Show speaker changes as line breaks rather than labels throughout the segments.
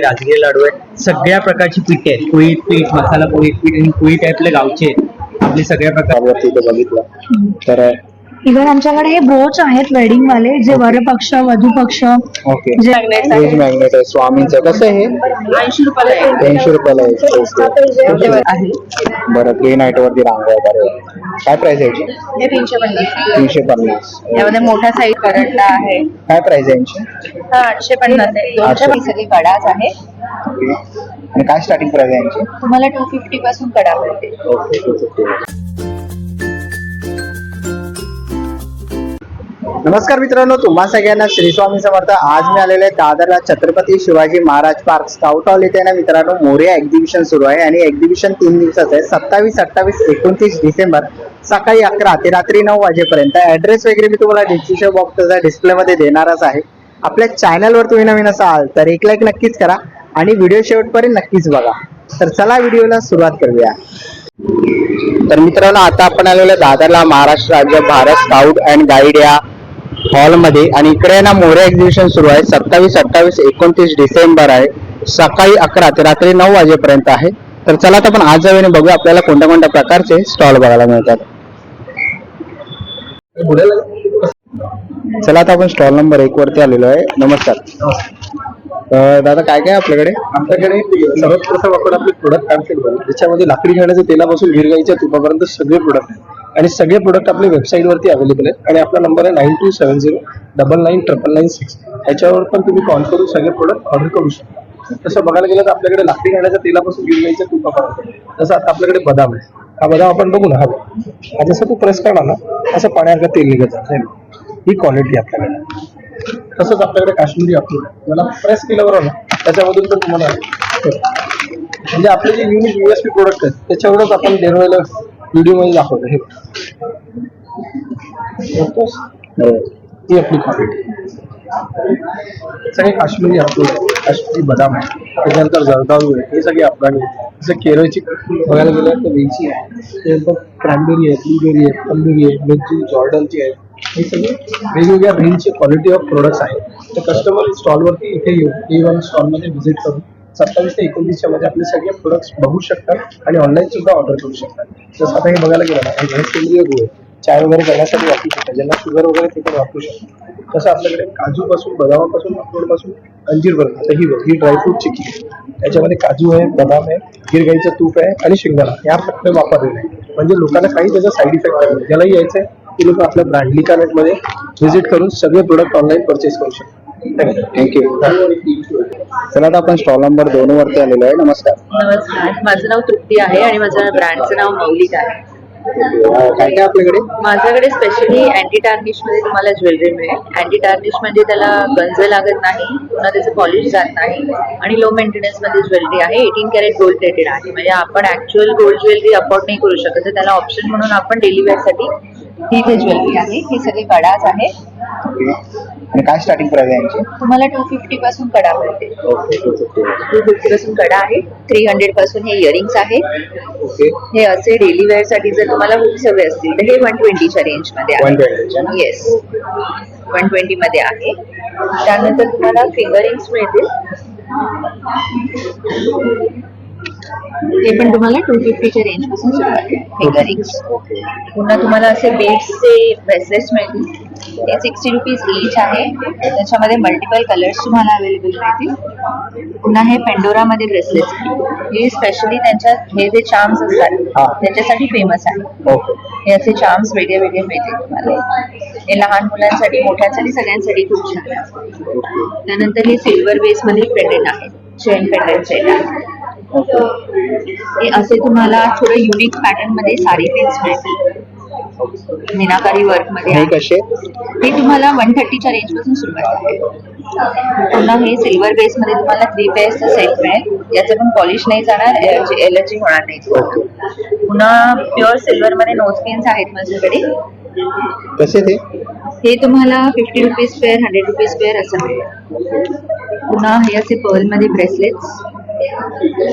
आहे राजगिरी लाडू आहे सगळ्या प्रकारची पिठे आहेत. पोळी पीठ मसाला पोळी पीठ आणि पोळी टाईपले गावचे आहेत. आपले सगळ्या प्रकार
बघितलं. तर
इव्हन आमच्याकडे हे ब्रोच आहेत वेडिंग वाले जे वर पक्ष वधू पक्ष
ओके
जे
मॅग्नेट आहे. स्वामींचं कसं आहे? हे
ऐंशी रुपयाला
ऐंशी रुपयाला आहे ओके.
आहे.
बरं प्ले नाईट वरती रांगोळ्या बरोबर काय प्राइस आहे याची?
हे तीनशे पन्नास.
तीनशे पन्नास.
यामध्ये मोठा साईज करंटला आहे.
काय प्राइस आहे यांची?
हा आठशे पन्नास आहे. दोनशे
आठशे.
पण सगळी कडाच आहे.
ओके आणि काय स्टार्टिंग प्राइस आहे यांची?
तुम्हाला टू फिफ्टी पासून कडा मिळते
ओके नमस्कार मित्रांनो तुम्हा सगळ्यांना श्री स्वामी समर्थ. आज मी आलेले दादरला Chhatrapati Shivaji Maharaj park scout hall इथे. ना मित्रांनो मोर्या एक्झिबिशन सुरू आहे. आणि एक्झिबिशन तीन दिवसाचं आहे. सत्तावीस अठ्ठावीस एकोणतीस डिसेंबर सकाळी अकरा ते रात्री नऊ वाजेपर्यंत. ऍड्रेस वगैरे मी तुम्हाला डिस्क्रिप्शन बॉक्सचा डिस्प्ले मध्ये देणारच आहे. आपल्या चॅनलवर तुम्ही नवीन असाल तर एक लाईक नक्कीच करा. आणि व्हिडिओ शेवटपर्यंत नक्कीच बघा. तर चला व्हिडिओला सुरुवात करूया. तर मित्रांनो आता आपण आलेलो दादरला महाराष्ट्र राज्य भारत स्काउट अँड गाईड या हॉलमध्ये आणि इकडे ना मोरे एक्झिबिशन सुरू आहे. सत्तावीस अठ्ठावीस एकोणतीस डिसेंबर आहे. सकाळी अकरा ते रात्री नऊ वाजेपर्यंत आहे. तर चला आता आपण आज जाऊन बघूया आपल्याला कोणत्या कोणत्या प्रकारचे स्टॉल बघायला मिळतात. चला आता आपण स्टॉल नंबर एक वरती आलेलो आहे. नमस्कार. दादा काय काय आपल्याकडे
आपल्याकडे? सर्वात प्रथम आपण आपले प्रोडक्ट पॅम्पलेट बनवू ज्याच्यामध्ये लाकडी घाण्याच्या तेलापासून गिरगाईच्या तुपापर्यंत सगळे प्रोडक्ट आहेत. आणि सगळे प्रोडक्ट आपल्या वेबसाईट वरती अवेलेबल आहेत. आणि आपला नंबर आहे nine two seven zero double nine triple nine six ह्याच्यावर पण तुम्ही कॉल करून सगळे प्रोडक्ट ऑर्डर करू शकता. तसं बघायला गेलं तर आपल्याकडे लाकडी घाण्याच्या तेलापासून गिरगाईच्या तुपापर्यंत तसं आता आपल्याकडे बदाम आहे. हा बदाम आपण बघू ना हा हा जसं तू प्रेस करणार ना असं पाण्यासारखं तेल निघत जातं. ही क्वालिटी आपल्याकडे. तसंच आपल्याकडे काश्मीरी अप्रूट आहे. त्याला प्रेस केल्यावर ना त्याच्यामधून पण तुम्हाला म्हणजे आपले जे युनिक युएसपी प्रोडक्ट आहेत त्याच्यावरच आपण दरवेळेला व्हिडिओमध्ये दाखवतो हे ही आपली क्वालिटी सगळे काश्मीरी अप्रूट आहे काश्मीरी बदाम आहे त्याच्यानंतर जर्दाळू आहे हे सगळे अफगाणी जसं केरळची बघायला गेलं तर वेची आहे. त्यानंतर क्रॅनबेरी आहे ब्लूबेरी आहे तंदुरी आहे मिरची जॉर्डनची आहे. हे सगळे वेगवेगळ्या रेंजचे क्वालिटी ऑफ प्रोडक्ट्स आहेत. तर कस्टमर स्टॉलवरती इथे येऊन ए वन स्टॉलमध्ये व्हिजिट करून सत्तावीस ते एकोणतीसच्या मध्ये आपले सगळे प्रोडक्ट्स बघू शकतात आणि ऑनलाईन सुद्धा ऑर्डर करू शकतात. जसं आता हे बघायला गेलं ना हे गणेश केंद्रीय गुळ चाय वगैरे करण्यासाठी वापरू शकतात. ज्यांना शुगर वगैरे ते पण वापरू शकतात. तसं आपल्याकडे काजूपासून बदामापासून अक्रोडपासून अंजीरपर्यंत आता ही बघ ही ड्रायफ्रूट चिकी आहे त्याच्यामध्ये काजू आहे बदाम आहे गिरगाईचं तूप आहे आणि शेंगदाणा. या प्रकारे वापरलेलं आहे. म्हणजे लोकांना काही त्याचा साईड इफेक्ट नाही. ज्यालाही यायचं आहे ते लोक आपल्या ब्रँडली मध्ये व्हिजिट करून सगळे प्रोडक्ट ऑनलाईन परचेस करू शकतात.
थँक्यू चला आता आपण स्टॉल नंबर दोन वरती आलेलो आहे. नमस्कार.
नमस्कार. माझं नाव तृप्ती आहे आणि माझ्या ब्रँडचं नाव मौलिक आहे.
काय काय आपल्याकडे?
माझ्याकडे स्पेशली अँटी टार्निशमध्ये तुम्हाला ज्वेलरी मिळेल. अँटी टार्निश म्हणजे त्याला गंज लागत नाही पुन्हा त्याचं पॉलिश जात नाही आणि लो मेंटेनन्समध्ये ज्वेलरी आहे. एटीन कॅरेट गोल्ड प्लेटेड आहे. म्हणजे आपण ऍक्च्युअल गोल्ड ज्वेलरी अफोर्ड नाही करू शकत. तर त्याला ऑप्शन म्हणून आपण डेली वेअरसाठी ही इथे ज्वेलरी आहे ही सगळी कडाच आहे.
आणि काय स्टार्टिंग प्राइस आहे यांची?
तुम्हाला टू फिफ्टी पासून कडा मिळते
ओके ओके
टू फिफ्टी पासून कडा आहे. थ्री हंड्रेडपासून हे इयरिंग्स आहे.
ओके
हे असे डेली वेअरसाठी जर तुम्हाला हुक्स हवे असतील तर हे वन ट्वेंटीच्या रेंजमध्ये
वन
आहे
ट्वेंटीच्या ना?
येस वन ट्वेंटी मध्ये आहे. त्यानंतर तुम्हाला फिंगरिंग्स मिळतील. हे पण तुम्हाला टू फिफ्टीच्या रेंजपासून आहे फिंगरिंग्स
ओके
पुन्हा तुम्हाला असे बीड्सचे ब्रेसलेट्स मिळतील. हे सिक्स्टी रुपीज ईच आहे. त्याच्यामध्ये मल्टिपल कलर्स तुम्हाला अवेलेबल मिळतील पुन्हा हे पेंडोरामध्ये ब्रेसलेट्स हे स्पेशली त्यांच्या हे जे चार्म्स असतात. त्याच्यासाठी फेमस आहे. हे असे चार्म्स वेगळे वेगळे मिळतील तुम्हाला. हे लहान मुलांसाठी मोठ्यांसाठी सगळ्यांसाठी खूप छान आहे. त्यानंतर हे सिल्वर बेस मध्ये पेंडेंट आहे. चेन पेंडेंट सेट आहे. हे असे तुम्हाला थोडं युनिक पॅटर्नमध्ये साडी पिन्स मिळतील. मीनाकारी वर्कमध्ये
हे. कसे?
हे तुम्हाला वन थर्टीच्या रेंजपासून सुरुवात आहे पुन्हा हे सिल्वर बेस मध्ये तुम्हाला थ्री पेअर्सचं सेट मिळेल. याचं पण पॉलिश नाही जाणार एलर्जी एलर्जी होणार नाही. पुन्हा प्युअर सिल्वर मध्ये नोज पिन्स आहेत माझ्याकडे.
कसे ते?
हे तुम्हाला fifty rupees pair hundred rupees pair असं मिळेल. पुन्हा हे असे पर्लमध्ये ब्रेसलेट्स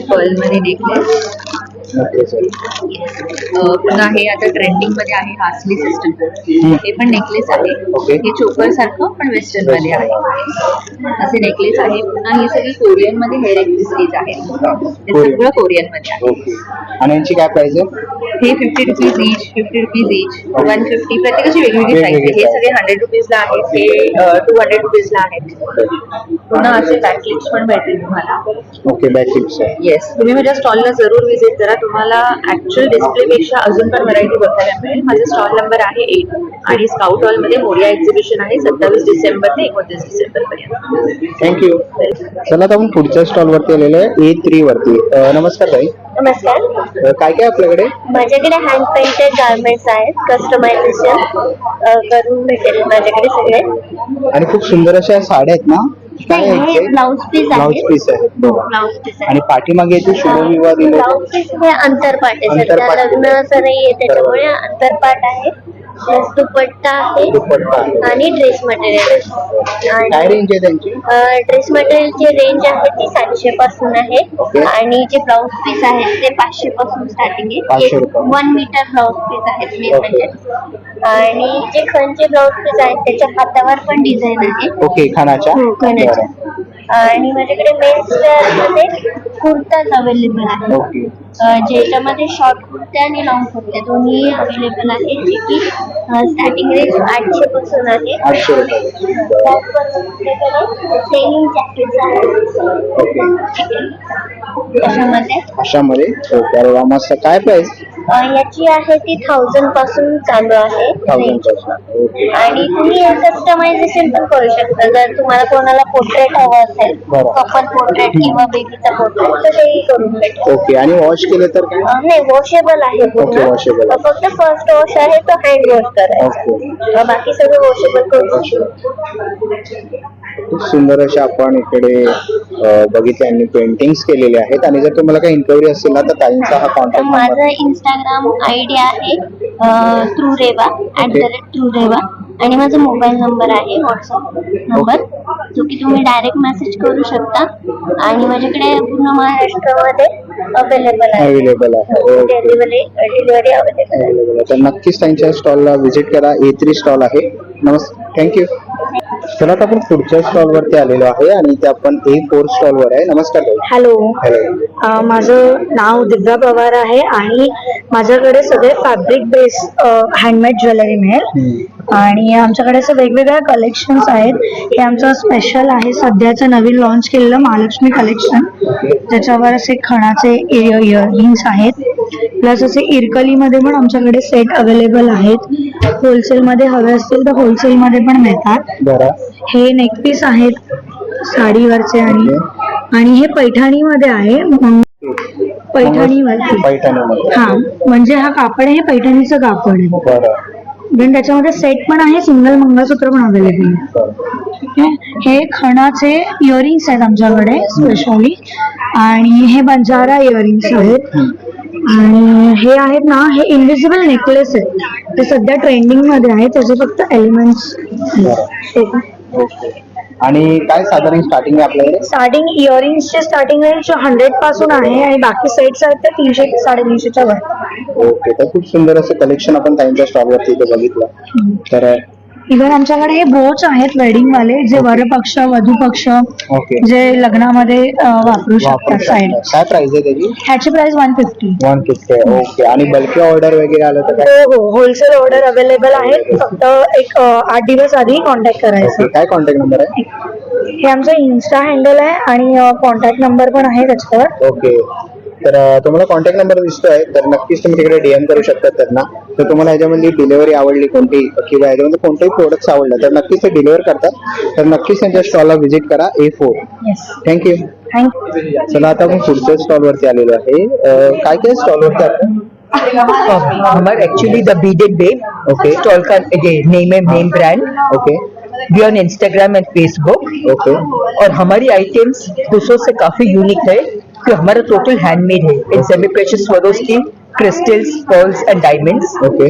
पर्लमध्ये नेकलेस पुन्हा हे आता ट्रेंडिंगमध्ये आहे हासली सिस्टम हे पण नेकलेस आहे. हे चोकर सारखं पण वेस्टर्नमध्ये आहे. असे नेकलेस आहे. पुन्हा ही सगळी कोरियनमध्ये हेअर एक्सेसरीज हे
Korean.
सगळं कोरियनमध्ये आहे
आणि यांची काय प्राइस आहे?
हे fifty rupees each fifty rupees each one fifty प्रत्येकाची वेगवेगळी साईज आहे हे. सगळे हंड्रेड रुपीजला आहेत. हे टू हंड्रेड रुपीजला आहेत. पुन्हा असे पॅकेज पण भेटेल तुम्हाला.
ओके बॅक आहे.
येस तुम्ही माझ्या स्टॉलला जरूर व्हिजिट करा. तुम्हाला ऍक्च्युअल डिस्प्लेपेक्षा अजून पण व्हरायटी बघायला मिळेल. माझा स्टॉल नंबर आहे एट आणि स्काउट हॉलमध्ये मोरिया एक्झिबिशन आहे सत्तावीस डिसेंबर ते एकोणतीस डिसेंबर पर्यंत.
थँक्यू चला आता आपण पुढच्या स्टॉल वरती आलेलो आहे ए थ्री वरती. अं, नमस्कार ताई.
नमस्कार.
अं, काय काय आपल्याकडे?
माझ्याकडे हँड पेंटेड गार्मेंट्स आहेत कस्टमायझेशन करून भेटेल माझ्याकडे सगळे.
आणि खूप सुंदर अशा साड्या आहेत ना? काय
हे पीस
ब्लाउज
आहे.
पीस आहे.
ब्लाउज पीस
आणि
आहे.
पाठीमागे येते शुभविवाह दिले
ब्लाउज पीस हे अंतरपाट आहे. सध्या
अंतरपाट.
लग्न असं नाहीये त्याच्यामुळे अंतरपाट आहे. प्लस दुपट्टा आहे
दुपट्टा आहे.
आणि ड्रेस मटेरियल
काय रेंज आहे त्यांची
ड्रेस मटेरियलची रेंज आहे ती सातशे पासून आहे
Okay.
आणि जे ब्लाउज पीस आहेत ते पाचशे पासून स्टार्टिंग आहे
500 रुपये.
वन मीटर ब्लाउज पीस आहेत
Okay.
म्हणजे आणि जे खणचे ब्लाउज पीस आहेत त्याच्या हातावर पण डिझाईन आहे
ओके खानाच्या
हो, खानाच्या. आणि माझ्याकडे मेन्समध्ये कुर्ताज अवेलेबल आहे. ज्याच्यामध्ये शॉर्ट कुर्ते आणि लॉंग कुर्ते दोन्ही अवेलेबल आहे जे की स्टार्टिंग रेंज आठशे पासून आहे. जॅकेट्स आहेत.
ओके
त्याच्यामध्ये
अशामध्ये? मस्त काय प्राइस
याची आहे ती थाउजंडपासून चालू आहे. आणि तुम्ही कस्टमायझेशन पण करू शकता. जर तुम्हाला कोणाला पोर्ट्रेट हवं असेल
बरं.
कपल पोर्ट्रेट किंवा बेबीचा पोर्ट्रेट तर तेही करून भेटेल
ओके आणि वॉश केले तर काय?
अं, नाही वॉशेबल आहे
Okay,
पूर्ण
washable.
अं, फक्त फर्स्ट वॉश आहे तो हँड वॉश करायचा. बाकी सगळं वॉशेबल करू शकतो
खूप सुंदर अशा आपण इकडे अ, बघितले आणि पेंटिंग्स केलेले आहेत. आणि जर तुम्हाला काही इन्क्वायरी असेल ना तर ताईंचा हा कॉन्टॅक्ट नंबर
माझं इंस्टाग्राम आय डी आहे through Reva at the rate through Reva आणि माझा मोबाईल नंबर आहे व्हॉट्सअप नंबर. जो की तुम्ही डायरेक्ट मेसेज करू शकता. आणि माझ्याकडे पूर्ण महाराष्ट्रामध्ये अवेलेबल आहे.
अवेलेबल आहे. ओके
डिलिव्हरी डिलिव्हरी अवेलेबल आहे.
तर नक्कीच त्यांच्या स्टॉलला व्हिजिट करा. ए थ्री स्टॉल आहे. नमस्ते थँक्यू चला आता आपण पुढच्या स्टॉल वरती आलेलो आहे आणि इथे आपण ए फोर स्टॉल वर आहे. नमस्कार ताई.
हॅलो
हॅलो
अ, माझं नाव दिव्या पवार आहे आणि माझ्याकडे सगळे फॅब्रिक बेस हँडमेड ज्वेलरी मिळेल. आणि आमच्याकडे असं वेगवेगळ्या कलेक्शन्स आहेत. हे आमचं स्पेशल आहे. सध्याचं नवीन लॉन्च केलेलं महालक्ष्मी कलेक्शन त्याच्यावर असे खणाचे इयरिंग्स आहेत. प्लस असे इरकलीमध्ये पण आमच्याकडे सेट अवेलेबल आहेत. होलसेलमध्ये हवे असतील तर होलसेलमध्ये पण मिळतात. हे नेकपीस आहेत साडीवरचे आणि आणि हे पैठणीमध्ये आहे. पैठणीवरती.
पैठणीमध्ये.
हा. म्हणजे हा कापड हे पैठणीचं कापड आहे. देन त्याच्यामध्ये सेट पण आहे सिंगल मंगळसूत्र पण अवेलेबल आहे. हे खणाचे इयरिंग्स आहेत आमच्याकडे स्पेशली आणि हे बंजारा इयरिंग्स आहेत. आणि हे आहेत ना हे इनविजिबल नेकलेस आहेत. ते सध्या ट्रेंडिंगमध्ये आहे त्याचे फक्त एलिमेंट्स
ओके. आणि काय साधारण स्टार्टिंग आहे आपल्याकडे?
स्टार्टिंग इयरिंग्सचे स्टार्टिंग रेंज हंड्रेडपासून आहे आणि बाकी सेट्स आहेत ते तीनशे साडेतीनशेच्या वर.
ओके. तर खूप सुंदर असं कलेक्शन आपण त्यांच्या स्टॉल वरती इथे बघितलं. तर
इव्हन आमच्याकडे हे ब्रोच आहेत वेडिंग वाले जे वरपक्ष वधूपक्ष
ओके
जे लग्नामध्ये अं, वापरू शकतात साईड.
काय प्राइस आहे त्याची?
ह्याची price one fifty
one fifty okay आणि बल्की ऑर्डर वगैरे आलं तर काय?
हो हो. होलसेल ऑर्डर अवेलेबल आहे फक्त एक अं, आठ दिवस आधी कॉन्टॅक्ट करायचं.
काय कॉन्टॅक्ट नंबर आहे?
हे आमचं इन्स्टा हँडल आहे आणि कॉन्टॅक्ट नंबर पण आहे त्याच्यावर.
ओके तर तुम्हाला कॉन्टॅक्ट नंबर दिसतोय तर नक्कीच तुम्ही तिकडे डीएम करू शकता त्यांना. तर तुम्हाला ह्याच्यामध्ये डिलिव्हरी आवडली कोणती किंवा ह्याच्यामध्ये कोणतेही प्रोडक्ट्स आवडलं तर नक्कीच ते डिलिव्हर करतात. तर नक्कीच त्यांच्या स्टॉलला व्हिजिट करा A four
yes
thank you
thank you
चला आता आपण पुढच्या स्टॉल वरती आलेलो आहे. अं, काय काय स्टॉल वरती आपण?
हमारे actually the beaded babe
Okay.
Stall का ये नेम है main brand
okay
we on Instagram and Facebook
okay
और हमारी आइटम्स दूसरों से काफ़ी यूनिक है कि हमारा टोटल हैंडमेड है। इन सेमी प्रेशियस की crystals, pearls and diamonds.
Okay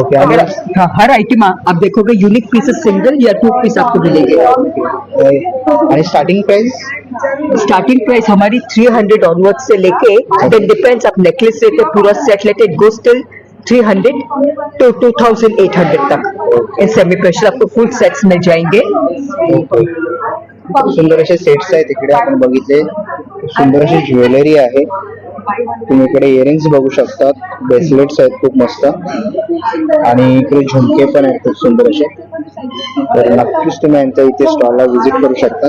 okay
अगर हाँ, हर आइटम आप देखोगे यूनिक पीसेस सिंगल या टू पीस आपको मिलेंगे।
स्टार्टिंग प्राइस
स्टार्टिंग प्राइस हमारी 300 ऑनवर्ड से लेके देन डिपेंड्स आप नेकलेस लेते पूरा सेट लेते गोes till 300 to 2800 तक. इन सेमी प्रेशर आपको फुल सेट्स मिल जाएंगे.
खूप सुंदर असे सेट्स आहेत इकडे आपण बघितले. सुंदर अशी ज्वेलरी आहे. तुम्ही इकडे इयरिंग्स बघू शकतात. ब्रेसलेट्स आहेत खूप मस्त. आणि इकडे झुमके पण आहेत खूप सुंदर असे. तर नक्कीच तुम्ही यांच्या इथे स्टॉलला व्हिजिट करू शकता.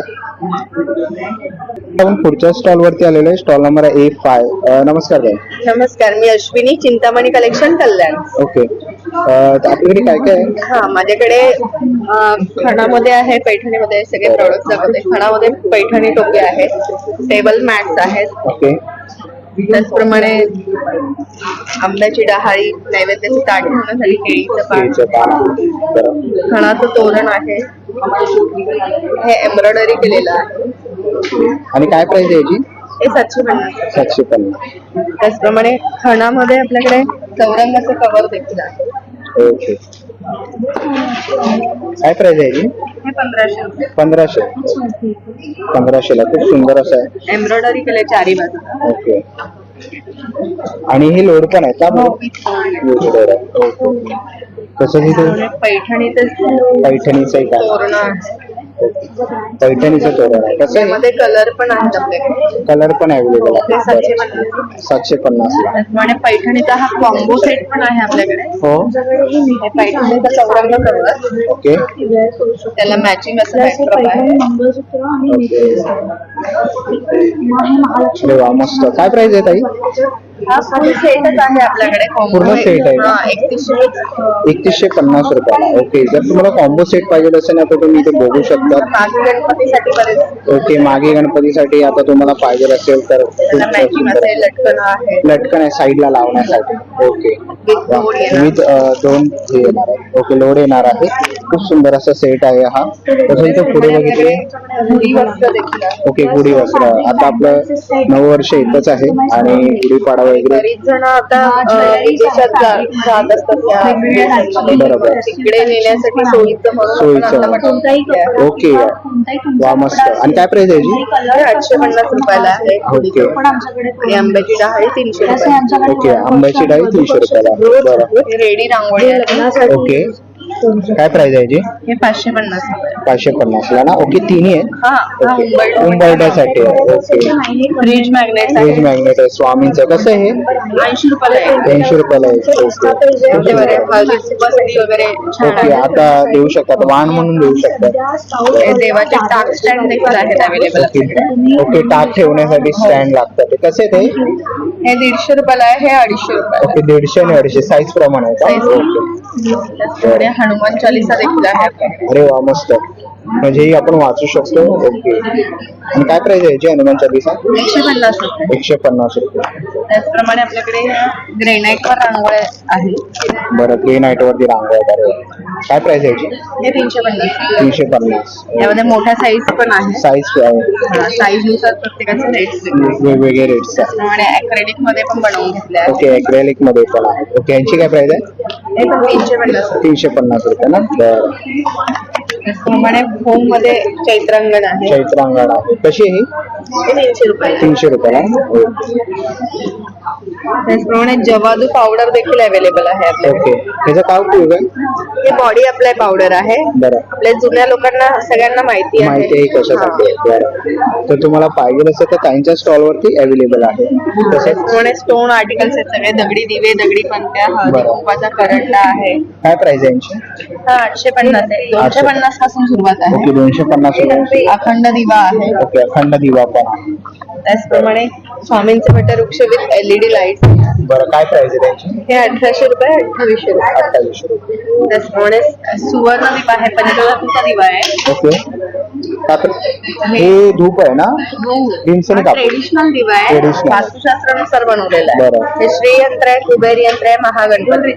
आपण पुढच्या स्टॉल वरती आलेलो आहे. स्टॉल नंबर ए फाय नमस्कार ताई.
नमस्कार मी अश्विनी चिंतामणी कलेक्शन कल्याण.
ओके आपल्याकडे काय काय
हा माझ्याकडे खणामध्ये आहे पैठणीमध्ये सगळे प्रॉडक्ट दाखवते खणामध्ये पैठणी टोपे आहेत टेबल मॅट्स आहेत.
ओके
त्याचप्रमाणे आंब्याची डहाळी नैवेद्याचं ताट ठेवण्यासाठी केळीचं पान. खणाचं तोरण आहे. हे एम्ब्रॉयडरी केलेलं आहे.
आणि काय प्राइस आहे याची?
हे सातशे पन्नास.
सातशे पन्नास.
त्याचप्रमाणे खणामध्ये आपल्याकडे चौरंगाचं कवर देखील आहे.
ओके काय प्राइस आहे याची?
हे पंधराशे रुपये.
पंधराशे. पंधराशेला. खूप सुंदर असं आहे.
एम्ब्रॉयडरी केले चारी बाजूला.
ओके. आणि हे लोड पण आहे का?
हो,
load आहे. ओके. तसं तिथे
पैठणीचं
पैठणीचं एक आहे
तोरण आहे.
पैठणीचं तोरण आहे. कसं आहे?
त्यामध्ये कलर पण आहेत आपल्याकडे.
कलर पण अवेलेबल
ते
आहे
सातशे
बरं.
पन्नास.
सातशे पन्नास ला.
त्याचप्रमाणे पैठणीचा हा कॉम्बो सेट पण आहे आपल्याकडे.
हो.
हे पैठणीचा चौरंग कलर
ओके.
त्याला मॅचिंग असं बॅकड्रॉप आहे.
अरे वा मस्त. काय प्राइस आहे ताई?
हा फुल सेटच आहे आपल्याकडे. Combo
पूर्ण set. आहे.
हा एकतीसशे
एकतीसशे पन्नास रुपयाला ओके जर तुम्हाला कॉम्बो सेट पाहिजे असेल ना तर तुम्ही इथे बघू शकता.
मागे गणपतीसाठी बरेच
ओके मागे गणपतीसाठी आता तुम्हाला पाहिजे असेल तर
त्याला
खूप
मॅचिंग
सुंदर.
असेल लटकन आहे.
लटकन आहे साईडला लावण्यासाठी. ओके
With load येणार.
विथ दोन हे येणार आहे. ओके लोड येणार आहे. खूप सुंदर असा सेट आहे हा. तसं इथं पुढे बघितले.
गुढी वस्त्र देखील आहे.
ओके गुढी वस्त्र. आता आपलं नऊ वर्ष इथंच आहे आणि गुढीपाडा वगैरे
बरीच जण आता अं, विदेशात जा- जात असतात. त्या.
बरोबर.
तिकडे नेण्यासाठी सोयीचं म्हणून आपण
सोयीचं.
आता.
ओके. वा मस्त. आणि काय प्राइस आहे याची?
हे आठशे पन्नास रुपयाला आहे.
ओके.
आणि आंब्याची डहाळी तीनशे रुपये
ओके आंब्याची डाळी तीनशे रुपयाला. बरं
हे रेडी रांगोळी आहे.
ओके. काय प्राइस आहे याची?
हे पाचशे पन्नास रुपये.
पाचशे पन्नासला ना? ओके तिन्ही आहे
हा हा उंबरठा
उंबरठ्यासाठी आहे. Okay.
Fridge magnet
fridge magnet आहे. स्वामींचं कसं आहे
ऐंशी रुपयाला आहे.
ऐंशी रुपयाला आहे. ओके.
ते बरे हळदी बसती वगैरे छान
ओके
आहे.
आता देऊ शकतात वाण म्हणून देऊ शकतात
हे देवाचे टाक स्टँड देखील आहेत अवेलेबल
ओके. ओके टाक ठेवण्यासाठी स्टँड लागतात. ते कसे ते
हे? दीडशे रुपयाला आहे हे अडीचशे रुपयाला
ओके दीडशे आणि अडीचशे. साईज प्रमाणे आहे का?
Size.
ओके.
हनुमान चालीसा देखील आहे.
अरे वा मस्त. म्हणजे ही आपण वाचू शकतो. ओके. आणि काय प्राइस आहे याची हनुमान चालीसा
एकशे पन्नास रुपये.
एकशे पन्नास रुपये.
त्याचप्रमाणे आपल्याकडे ग्रेनाइट वर रांगोळ्या आहे.
बरं ग्रे नाईट वरती रांगोळ्या. अरे वा. काय प्राइस आहे याची?
हे तीनशे पन्नास.
तीनशे पन्नास
यामध्ये मोठ्या साईज पण आहे.
साईज आहे.
साईजनुसार प्रत्येकाचे रेट्स
वेगवेगळे रेट्स आहे.
त्याचप्रमाणे अक्रेलिकमध्ये पण बनवून घेतले आहे.
ओके अक्रेलिकमध्ये पण आहे. ओके यांची काय प्राइस आहे?
हे पण तीनशे पन्नास.
तीनशे पन्नास रुपये ना? बरं.
त्याचप्रमाणे होममध्ये चैत्रांगण आहे.
चैत्रांगण आहे. कशी आहे ही?
तीनशे रुपये.
तीनशे रुपयाला
त्याचप्रमाणे जवादू पावडर देखील अवेलेबल आहे आपल्याकडे.
ओके. त्याचा काय उपयोग आहे?
हे बॉडी अप्लाय पावडर आहे.
बरं.
आपल्या जुन्या लोकांना सगळ्यांना माहिती आहे.
माहिती आहे कशासाठी आहे. बरं. तर तुम्हाला पाहिजे असेल तर ताईंच्या स्टॉल वरती अवेलेबल आहे. तसेच
स्टोन आर्टिकल्स आहेत सगळे. दगडी दिवे दगडी पंत्या हळदी
बरं.
कुंकवाचा करंडा आहे.
काय प्राइस आहे यांची?
हा आठशे पन्नास आहे. दोनशे. पन्नासपासून सुरुवात
ओके
आहे
दोनशे पन्नास रुपये
अखंड दिवा आहे.
ओके अखंड दिवा पण. आहे
त्याचप्रमाणे स्वामींचे वटवृक्ष विथ एलईडी लाइट
बरं काय प्राइस आहे त्यांची?
हे अठराशे रुपये अठ्ठावीसशे रुपये.
अठ्ठावीसशे रुपये.
त्याचप्रमाणे सुवर्ण दिवा आहे पंचधातूचा दिवा आहे.
ओके. कापड हे धूप आहे ना? भीमसेनी कापड
ट्रेडिशनल दिवा आहे.
Traditional.
वास्तुशास्त्रानुसार बनवलेला
बरं.
आहे हे श्री यंत्र आहे कुबेर यंत्र आहे महागणपती.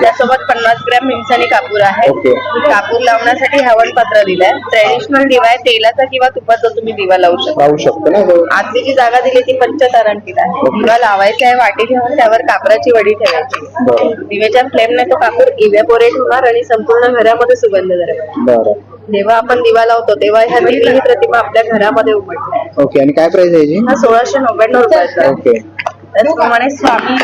त्यासोबत पन्नास ग्रॅम भीमसनी कापूर आहे.
ओके.
कापूर लावण्यासाठी हवन पत्र दिलंय. ट्रेडिशनल दिवा आहे तेलाचा किंवा तुपाचा तुम्ही दिवा लावू शकता.
राहू शकतो ना तो
आतली जी जागा दिली ती पंचतारांकित आहे. दिवा लावायचा आहे पाटी ठेवून त्यावर कापराची वडी ठेवायची.
बरं.
दिव्याच्या फ्लेमने तो कापूर इव्हॅपोरेट होणार आणि संपूर्ण घरामध्ये सुगंध
बरं.
जेव्हा आपण दिवा लावतो तेव्हा ह्या तिन्ही प्रतिमा आपल्या घरामध्ये उमटतात.
ओके आणि काय प्राइस आहे याची?
हा सोळाशे नव्याण्णव रुपयाचा.
ओके.
त्याचप्रमाणे स्वामी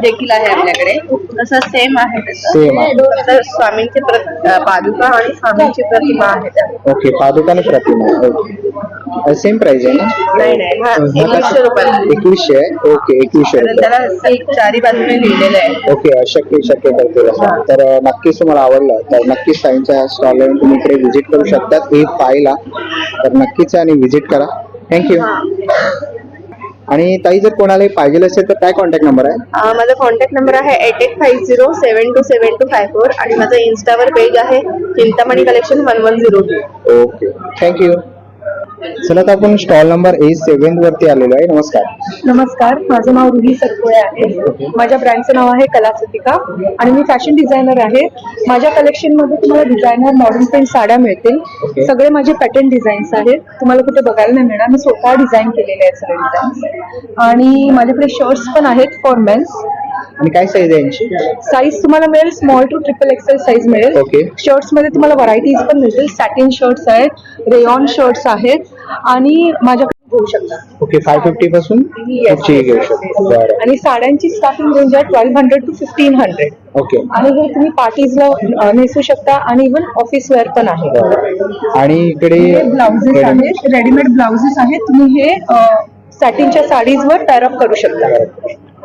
देखील आहे आपल्याकडे. तसं सेम आहे त्याचं.
Same आहे.
फक्त स्वामींची प्र- पादुका आणि स्वामींची प्रतिमा आहे. त्यात.
ओके पादुका आणि प्रतिमा. ओके सेम प्राइस आहे ना?
नाही नाही. हा एकवीसशे रुपयाला.
एकवीसशे? आहे ओके एकवीसशे
तर
रुपये.
त्याला एक चारी बाजूने लिहिलेलं आहे.
ओके अशक्य शक्य करते असं. तर अं, नक्कीच तुम्हाला आवडलं तर नक्कीच ताईंच्या स्टॉल येऊन तुम्ही इकडे व्हिजिट करू शकतात. हे पाहायला तर नक्कीच आणि व्हिजिट करा. थँक्यू आणि ताई जर कोणालाही पाहिजे असेल तर काय कॉन्टॅक्ट नंबर आहे?
अं, माझा कॉन्टॅक्ट नंबर आहे eight eight five zero seven two seven two five four आणि माझं इन्स्टावर पेज आहे Chintamani collection one one zero two
okay thank you चला तर आपण स्टॉल नंबर ए सेवन वरती आलेलो आहे. नमस्कार.
नमस्कार माझं नाव रुही सतपुळे आहे. माझ्या ब्रँडचं नाव आहे कलासतिका आणि मी फॅशन डिझायनर आहे. माझ्या कलेक्शनमध्ये तुम्हाला डिझायनर मॉडर्न प्रिंट साड्या मिळतील.
Okay.
सगळे माझे पॅटर्न डिझाईन्स आहेत. तुम्हाला कुठे बघायला नाही मिळणार. मी स्वतः डिझाईन केलेले आहेत सगळे डिझाईन्स आणि माझ्याकडे शर्ट्स पण आहेत फॉर मेन्स
आणि काय साईज आहे यांची?
साईज तुम्हाला मिळेल small two triple XL size मिळेल.
Okay.
शर्ट्समध्ये तुम्हाला व्हरायटीज पण मिळतील. सॅटिन शर्ट्स आहेत रेयॉन शर्ट्स आहेत आणि माझ्याकडे घेऊ शकता.
ओके फाय फिफ्टी पासून कुठचीही घेऊ शकतो. बरं.
आणि साड्यांची स्टार्टिंग रेंज आहे twelve hundred to fifteen hundred
okay
आणि हे तुम्ही पार्टीजला अ, नेसू शकता आणि इव्हन ऑफिस वेअर पण आहे.
बरं. आणि इकडे
ब्लाउजेस आहेत रेडीमेड ब्लाउजेस आहेत. तुम्ही हे सॅटिनच्या साडीजवर पॅरअप करू शकता.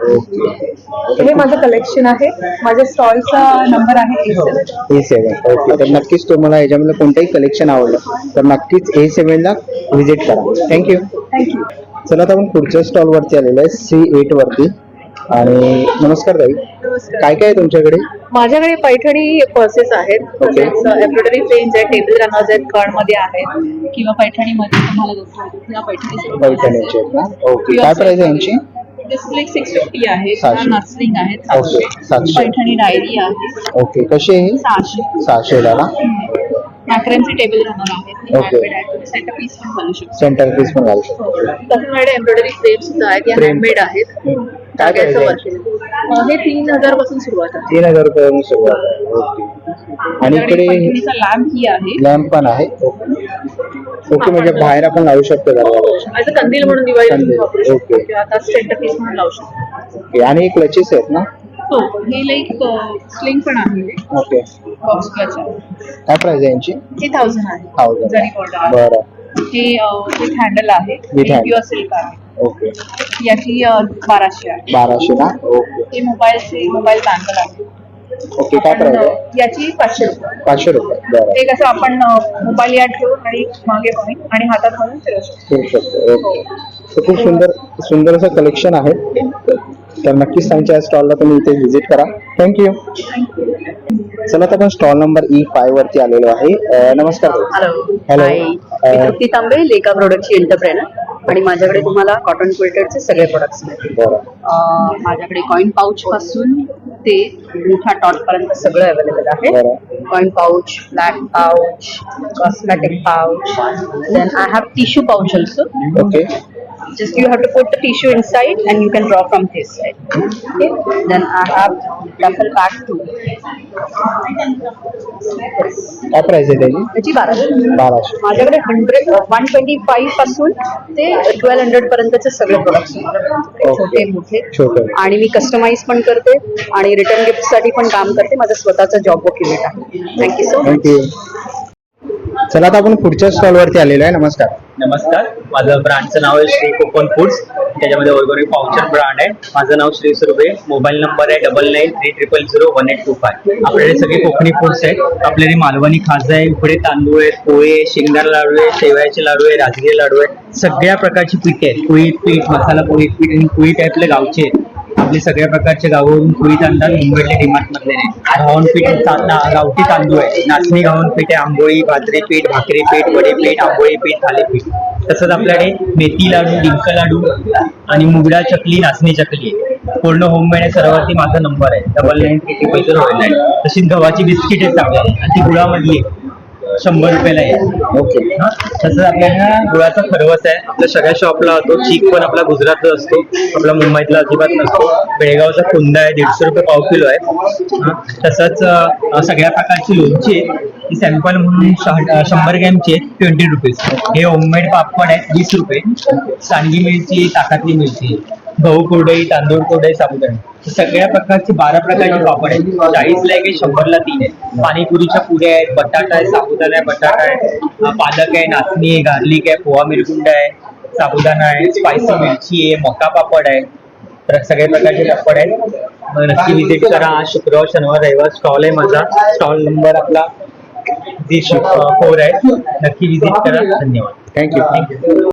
हे माझं कलेक्शन आहे. माझ्या स्टॉलचा नंबर आहे A7.
ए सेवन ओके तर नक्कीच तुम्हाला याच्यामधलं कोणतंही कलेक्शन आवडलं तर नक्कीच ए सेवनला व्हिजिट करा. थँक्यू
थँक्यू
चला आता आपण पुढच्या स्टॉल वरती आलेलो आहे सी एट वरती. आणि नमस्कार ताई. काय काय आहे तुमच्याकडे?
माझ्याकडे पैठणी पर्सेस आहेत. एम्ब्रॉयडरी पेन्स आहेत टेबल रनर्स आहेत कर्णमध्ये आहेत किंवा पैठणीमध्ये तुम्हाला जसं या पैठणी
पैठणीचे आहेत ना? ओके काय प्राइस आहे यांची?
डिस्प्ले सिक्स फिफ्टी आहे
सहाशे.
नर्सलिंग आहे
ओके सातशे.
पैठणी डायरी आहे.
ओके कशी आहे? ही
सहाशे
सहाशेला ना
टेबल आहेत.
Okay.
सेंटर पीस पण घालू शकतो.
सेंटर पीस पण घालू शकतो.
तसं माझ्याकडे एम्ब्रॉयडरी फ्रेम सुद्धा आहेत. या
Frame.
हँडमेड आहेत.
काय.
हे तीन हजारपासून सुरुवात आहे.
तीन हजार रुपयापासून सुरुवात आहे. ओके. आणि इकडे
ही आहे.
लॅम्प पण आहे. ओके ओके म्हणजे बाहेर आपण लावू शकतो दरवाजा.
ॲज अ कंदील म्हणून दिवाळी
कंदील.
वापरू शकतो.
Okay.
किंवा आता सेंटर पीस म्हणून लावू शकतो.
ओके आणि क्लचेस आहेत ना?
हो हे लाईक स्लिंग पण आहे.
ओके.
बॉक्स
काय प्राइस आहे यांची?
हे थाउजंड आहे.
थाउजंड
जरी border आहे.
बरं.
हे विथ हँडल आहे
With handle.
प्युअर सिल्क आहे.
ओके.
याची बाराशे आहे.
बाराशे ना ओके.
हे मोबाईलचे मोबाईल बँगल आहे.
ओके काय प्राइस
याची पाचशे रुपये.
पाचशे रुपये. बरं.
ते कसं आपण मोबाईल यात ठेवून आणि मागे आणि हातात घालून शकतो.
करू शकतो. ओके. तर खूप सुंदर सुंदर असं कलेक्शन आहे. तर नक्कीच त्यांच्या स्टॉलला तुम्ही इथे व्हिजिट करा. थँक्यू चला तर आपण स्टॉल नंबर ई फाय वरती आलेलो आहे. अं, नमस्कार.
हॅलो मी तृप्ती तांबे लेका प्रोडक्टची एंटरप्रेनर आणि माझ्याकडे तुम्हाला कॉटन क्विल्टेडचे सगळे प्रोडक्ट्स मिळतील. माझ्याकडे कॉइन पाऊच पासून ते मोठा टॉट पर्यंत सगळं अवेलेबल आहे. Coin pouch black pouch cosmetic pouch then I have tissue pouch also
okay
just you have to put the tissue inside and you can draw from this side. Okay? Then i have duffel bag too.
काय price आहे त्याची
त्याची बाराशे
बाराशे
माझ्याकडे hundred one twenty फाईव्हपासून ते twelve hundred पर्यंतचे सगळे प्रोडक्ट्स छोटे मोठे.
छोटे.
आणि मी कस्टमाइज पण करते आणि रिटर्न गिफ्टसाठी पण काम करते. माझं स्वतःचा जॉब वर्क युनिट आहे. Thank you so much
thank you चला आता आपण पुढच्या स्टॉल वरती आलेलो आहे. नमस्कार.
नमस्कार. माझं ब्रँडचं नाव आहे श्री कोकण फूड्स त्याच्यामध्ये ऑर्गॅनिक पावचर ब्रँड आहे. माझं नाव श्री सुरभे मोबाईल नंबर आहे double nine three triple zero one eight two five आपल्याकडे सगळे कोकणी फूड्स आहेत. आपल्याकडे मालवणी खाज आहे. उकडे तांदूळ आहेत पोहे शेंगदार लाडू आहे शेवयाचे लाडू आहे राजगिरी लाडू आहे सगळ्या प्रकारची पीठ आहेत. कुळीत पीठ मसाला पोळी पीठ आणि कुळीत आहे आपले गावचे आहेत. आपली सगळ्या प्रकारचे गावावरून कुळीत आणतात मुंबईच्या डिमार्ट मधले पीठ गावठी तांदूळ आहे. नाचणी गावन पीठ आहे आंबोळी बाजरी पीठ भाकरी पीठ वडे पीठ आंबोळी पीठ थालीपीठ तसंच आपल्याकडे मेथी लाडू डिंक लाडू आणि मुगडा चकली नाचणी चकली. पूर्ण होममेड आहे सर्वांती माझा नंबर आहे. Double nine three triple nine तशीच गव्हाची बिस्किट आहेत आपल्याला आणि ती गुळामधली आहे. शंभर रुपयाला आहे
ओके.
हा, तसंच आपल्याला गुळाचा खरवस आहे. आपल्या सगळ्या शॉपला होतो चीक पण आपला गुजरातला असतो. आपला मुंबईतला अजिबात नसतो. बेळगावचा कुंदा आहे दीडशे रुपये पाव किलो आहे. हा, तसंच सगळ्या प्रकारची लोणची आहे. ही सॅम्पल म्हणून शंभर ग्रॅमची आहे ट्वेंटी रुपीज हे होममेड पापड आहेत वीस रुपये. सांडगी मिरची ताकातली मिरची. गहू कोरडई तांदूळ कोरडई साबुदाणे. सगळ्या प्रकारची बारा प्रकारची पापड आहेत चाळीसला एक आहे शंभरला तीन आहे. पाणीपुरीच्या पुऱ्या आहेत बटाटा आहे साबुदाणा आहे बटाटा आहे. पालक आहे नाचणी आहे गार्लिक आहे पोहा मिरकुंड आहे साबुदाणा आहे स्पायसी मिरची आहे मका पापड आहे. तर सगळ्या प्रकारचे पापड आहेत. नक्की विजिट करा शुक्रवार शनिवार रविवार स्टॉल आहे माझा. स्टॉल नंबर आपला हो, हो, हो. नक्की विजिट करा. धन्यवाद.
थँक्यू थँक्यू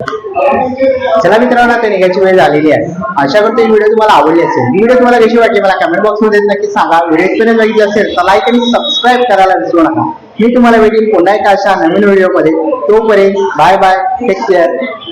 चला मित्रांनो आता निघायची वेळ झालेली आहे. आशा करतो ही व्हिडिओ तुम्हाला आवडली असेल. ही व्हिडिओ तुम्हाला कशी वाटली मला कमेंट बॉक्समध्ये नक्की सांगा. व्हिडिओ इथपर्यंत बघितली असेल तर लाईक आणि सबस्क्राईब करायला विसरू नका. मी तुम्हाला भेटेन पुन्हा एका अशा नवीन व्हिडिओमध्ये तोपर्यंत बाय बाय टेक केअर